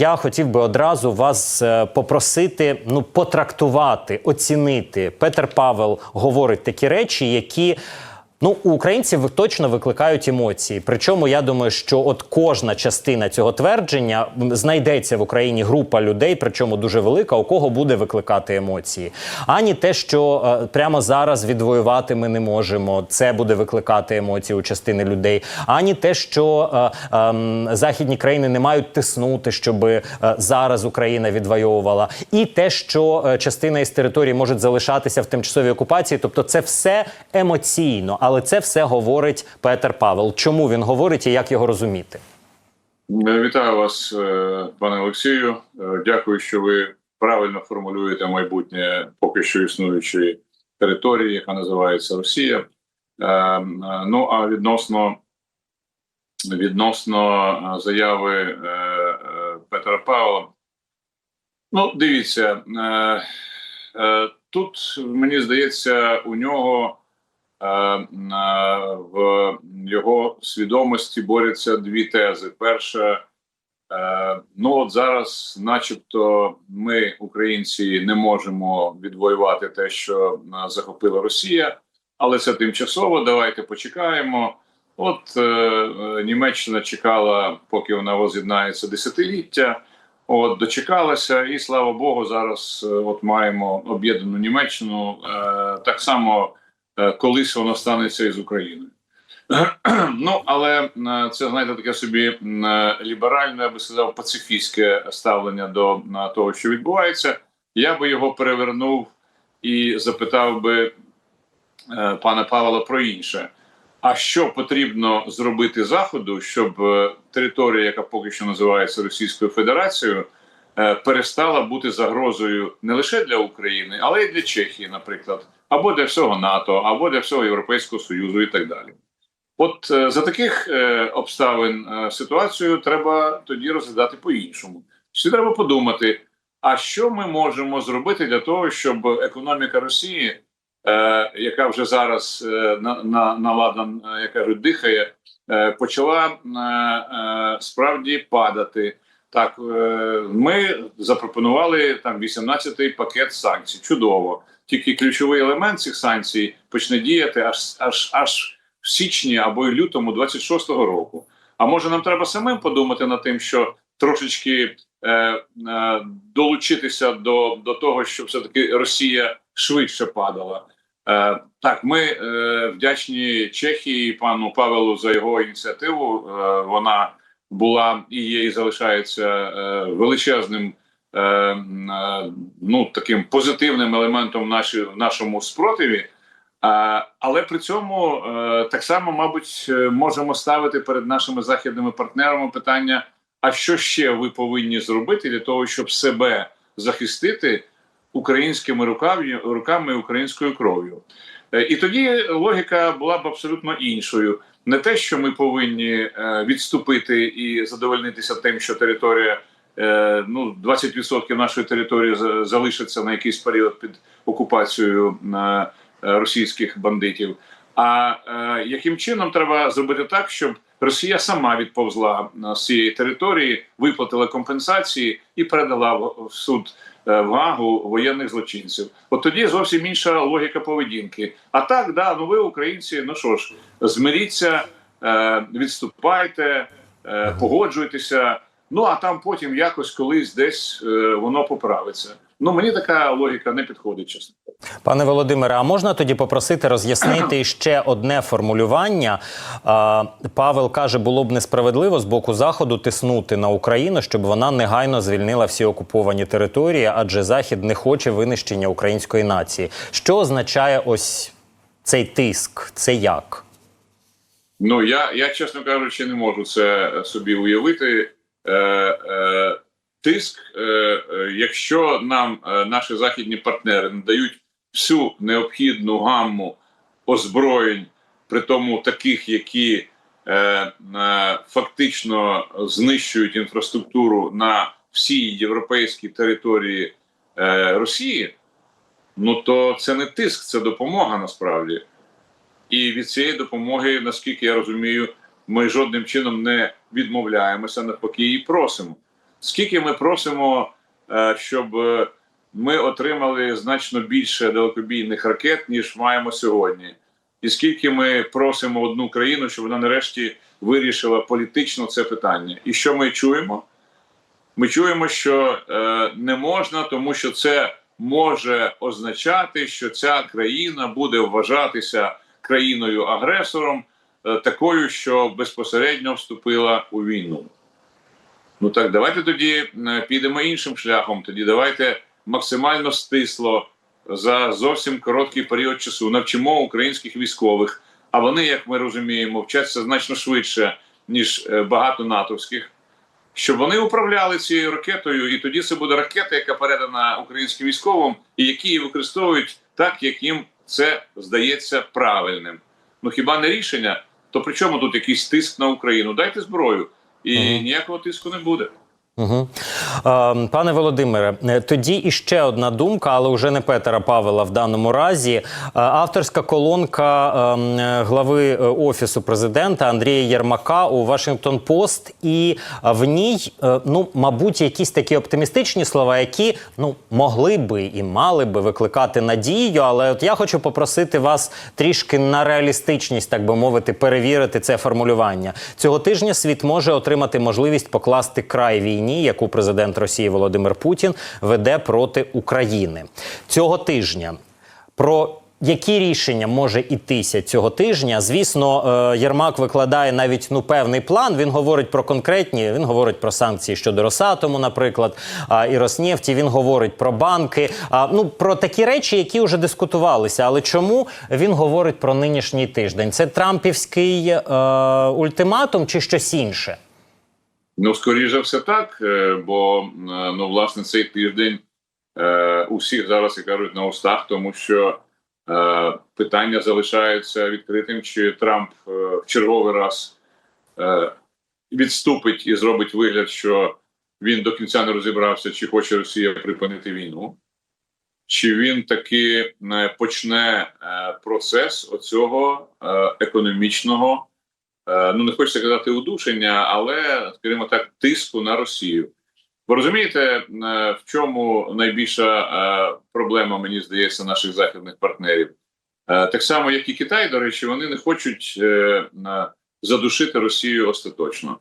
я хотів би одразу вас е, попросити ну потрактувати, оцінити. Петер Павел говорить такі речі, які. Ну, у українців точно викликають емоції. Причому я думаю, що от кожна частина цього твердження знайдеться в Україні група людей, причому дуже велика, у кого буде викликати емоції. Ані те, що е, прямо зараз відвоювати ми не можемо, це буде викликати емоції у частини людей. Ані те, що е, ем, західні країни не мають тиснути, щоб е, зараз Україна відвоювала, і те, що е, частина із території може залишатися в тимчасовій окупації, тобто це все емоційно, але це все говорить Петер Павел. Чому він говорить і як його розуміти? Е, Вітаю вас, е, пане Олексію. Е, Дякую, що ви правильно формулюєте майбутнє поки що існуючої території, яка називається Росія. Ну а відносно відносно заяви Петра Павла, ну дивіться, тут мені здається, у нього в його свідомості борються дві тези. Перша, е, ну от зараз, начебто, ми, українці, не можемо відвоювати те, що е, захопила Росія, але це тимчасово. Давайте почекаємо. От е, е, Німеччина чекала, поки вона воз'єднається десятиліття. От дочекалася, і слава Богу, зараз е, от маємо об'єднану Німеччину. Е, так само е, колись воно станеться із Україною. Ну але е, це знаєте таке собі е, ліберальне, я би сказав, пацифістське ставлення до того, що відбувається. Я би його перевернув і запитав би е, пана Павла про інше. А що потрібно зробити заходу, щоб е, територія, яка поки що називається Російською Федерацією, е, перестала бути загрозою не лише для України, але й для Чехії, наприклад, або для всього НАТО, або для всього Європейського Союзу і так далі. От е, за таких е, обставин е, ситуацію треба тоді розглядати по-іншому. Всі треба подумати, а що ми можемо зробити для того, щоб економіка Росії, яка вже зараз на, на, наладан, е, як кажуть, дихає, почала справді падати. Так, е, ми запропонували там 18-й пакет санкцій. Чудово. Тільки ключовий елемент цих санкцій почне діяти аж аж аж в січні або лютому 26-го року. А може нам треба самим подумати над тим, що трошечки е, е, долучитися до, до того, щоб все таки Росія швидше падала. Е, так, ми е, вдячні Чехії пану Павелу за його ініціативу. Е, вона була і є, і залишається е, величезним. е, е, Ну, таким позитивним елементом наші, в нашому спротиві, але при цьому так само, мабуть, можемо ставити перед нашими західними партнерами питання: а що ще ви повинні зробити для того, щоб себе захистити українськими руками, руками українською кров'ю? І тоді логіка була б абсолютно іншою. Не те, що ми повинні е, відступити і задовольнитися тим, що територія. е, Ну, 20% нашої території за- залишиться на якийсь період під окупацією е, російських бандитів. А яким чином треба зробити так, щоб Росія сама відповзла з цієї території, виплатила компенсації і передала в суд е, в Гагу воєнних злочинців? От тоді зовсім інша логіка поведінки. А так, да, ну ви українці, ну що ж, змиріться, е, відступайте, е, погоджуйтеся. Ну а там потім якось колись десь воно поправиться. Ну мені така логіка не підходить, чесно. Пане Володимире, а можна тоді попросити роз'яснити ще одне формулювання? Павел каже, було б несправедливо з боку заходу тиснути на Україну, щоб вона негайно звільнила всі окуповані території, адже Захід не хоче винищення української нації. Що означає ось цей тиск? Це як? Ну я, я чесно кажучи, не можу це собі уявити. Е, е, тиск, е, е, якщо нам е, наші західні партнери надають всю необхідну гамму озброєнь, при тому таких, які е, е, фактично знищують інфраструктуру на всій європейській території е, Росії, ну то це не тиск, це допомога насправді. І від цієї допомоги, наскільки я розумію, ми жодним чином не відмовляємося, навпаки, і просимо. скільки ми просимо, е, щоб е, ми отримали значно більше далекобійних ракет, ніж маємо сьогодні, і скільки ми просимо одну країну, щоб вона нарешті вирішила політично це питання. І що ми чуємо? Ми чуємо, що е, не можна, тому що це може означати, що ця країна буде вважатися країною-агресором, е, такою, що безпосередньо вступила у війну. Ну так давайте тоді е, підемо іншим шляхом. Тоді давайте максимально стисло за зовсім короткий період часу навчимо українських військових. А вони, як ми розуміємо, вчаться значно швидше ніж е, багато натовських. Щоб вони управляли цією ракетою, і тоді це буде ракета, яка передана українським військовим, і які її використовують так, як їм це здається правильним. Ну хіба не рішення? То при чому тут якийсь тиск на Україну? Дайте зброю, і ніякого тиску не буде. Угу. Пане Володимире, е, тоді іще одна думка, але вже не Петера Павела в даному разі. Е, авторська колонка ем, е, глави офісу президента Андрія Єрмака у Вашингтон Пост, і в ній, ну, мабуть, якісь такі оптимістичні слова, які ну могли би і мали би викликати надію. Але от я хочу попросити вас трішки на реалістичність, так би мовити, перевірити це формулювання. Цього тижня світ може отримати можливість покласти край війні, яку президент Росії Володимир Путін веде проти України цього тижня. Про які рішення може ітися цього тижня? Звісно, е, Єрмак викладає навіть ну певний план. Він говорить про конкретні. Він говорить про санкції щодо Росатому, наприклад, і Роснефті. Він говорить про банки. Ну про такі речі, які вже дискутувалися. Але чому він говорить про нинішній тиждень? Це Трампівський е, ультиматум чи щось інше? Ну, скоріше все, так. е, Бо е, ну, власне, цей тиждень е, у зараз як кажуть на устах, тому що питання залишається відкритим, чи Трамп в черговий раз відступить і зробить вигляд, що він до кінця не розібрався, чи хоче Росія припинити війну, чи він таки почне процес оцього економічного ну не хочеться казати удушення, але скажімо так, тиску на Росію. Ви розумієте, е, в чому найбільша е, проблема, мені здається, наших західних партнерів? Е, Так само, як і Китай, до речі, вони не хочуть е, задушити Росію остаточно.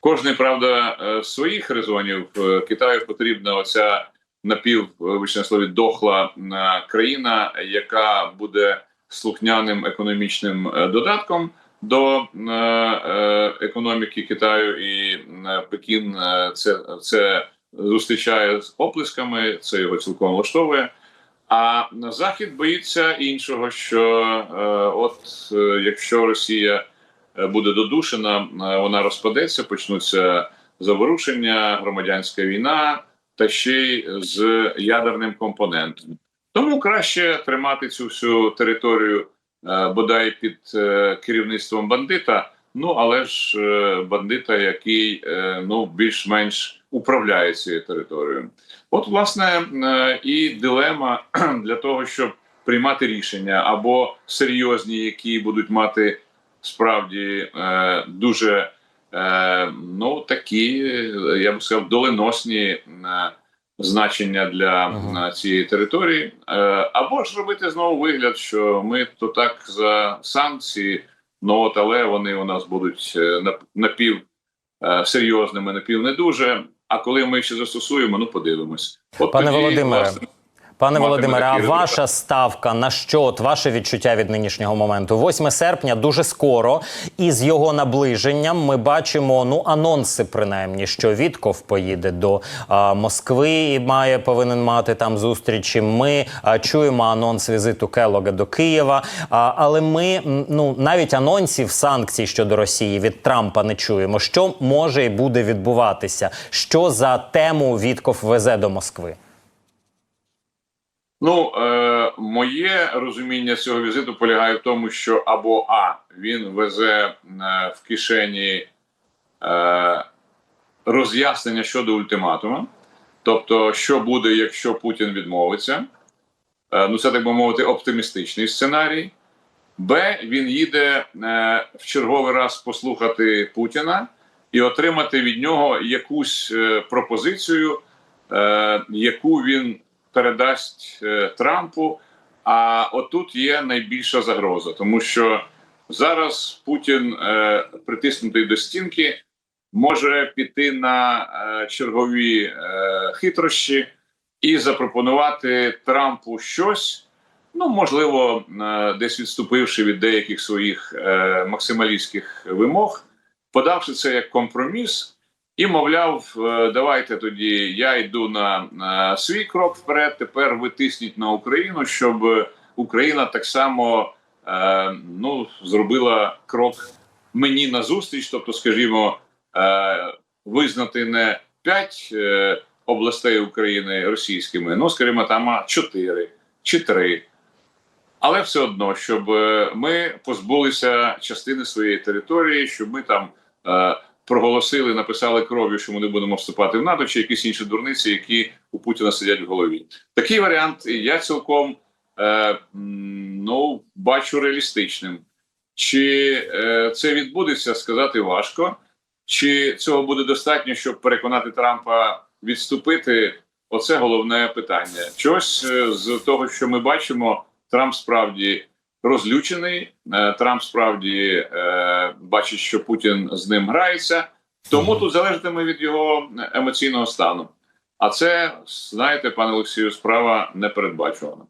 Кожний, правда, е, з своїх резонів Е, Китаю потрібна оця напів вибачте слові дохла е, країна, яка буде слухняним економічним е, додатком до е, е, економіки Китаю, і е, Пекін це, це зустрічає з оплесками, це його цілком влаштовує. А на захід боїться іншого, що от якщо Росія буде додушена, вона розпадеться, почнуться заворушення, громадянська війна, та ще й з ядерним компонентом. Тому краще тримати цю всю територію бодай під е, керівництвом бандита. Ну але ж е, бандита, який е, ну більш-менш управляє цією територією. От, власне, е, і дилема для того, щоб приймати рішення або серйозні, які будуть мати справді е, дуже е, ну такі, е, я б сказав, доленосні е, значення для Ага. е, цієї території, е, або ж робити знову вигляд, що ми то так за санкції, ну от але вони у нас будуть е, нап- напів серйозними, напів не дуже. А коли ми ще застосуємо, ну подивимось. От Пане тоді, Володимире, власне, Пане Володимире, а ваша ставка на що? От ваше відчуття від нинішнього моменту? 8 серпня дуже скоро, і з його наближенням ми бачимо ну анонси, принаймні, що Вітков поїде до а, Москви і має повинен мати там зустрічі. Ми а, чуємо анонс візиту Келога до Києва. А, але ми ну навіть анонсів санкцій щодо Росії від Трампа не чуємо. Що може і буде відбуватися? Що за тему Вітков везе до Москви? Ну, е, моє розуміння цього візиту полягає в тому, що або А, він везе е, в кишені е, роз'яснення щодо ультиматума, тобто, що буде, якщо Путін відмовиться. Е, ну, це так би мовити, оптимістичний сценарій. Б, він їде е, в черговий раз послухати Путіна і отримати від нього якусь е, пропозицію, е, яку він передасть е, Трампу. А отут є найбільша загроза, тому що зараз Путін, е, притиснутий до стінки, може піти на е, чергові хитрощі і запропонувати Трампу щось. Ну, можливо, десь відступивши від деяких своїх максималістських вимог, подавши це як компроміс, і мовляв, е, давайте тоді я йду на, на свій крок вперед. Тепер ви тисніть на Україну, щоб Україна так само е, ну, зробила крок мені назустріч, тобто, скажімо, е, визнати не п'ять областей України російськими, ну скажімо, там чотири чи три. Але все одно, щоб ми позбулися частини своєї території, щоб ми там проголосили, написали кров'ю, що ми не будемо вступати в НАТО, чи якісь інші дурниці, які у Путіна сидять в голові. Такий варіант я цілком е, ну, бачу реалістичним. Чи е, це відбудеться, сказати важко. Чи цього буде достатньо, щоб переконати Трампа відступити? Оце головне питання. Чогось е, з того, що ми бачимо, Трамп справді розлючений. е, Трамп справді е, бачить, що Путін з ним грається. Тому тут залежатиме від його емоційного стану. А це знаєте, пане Олексію, справа непередбачувана.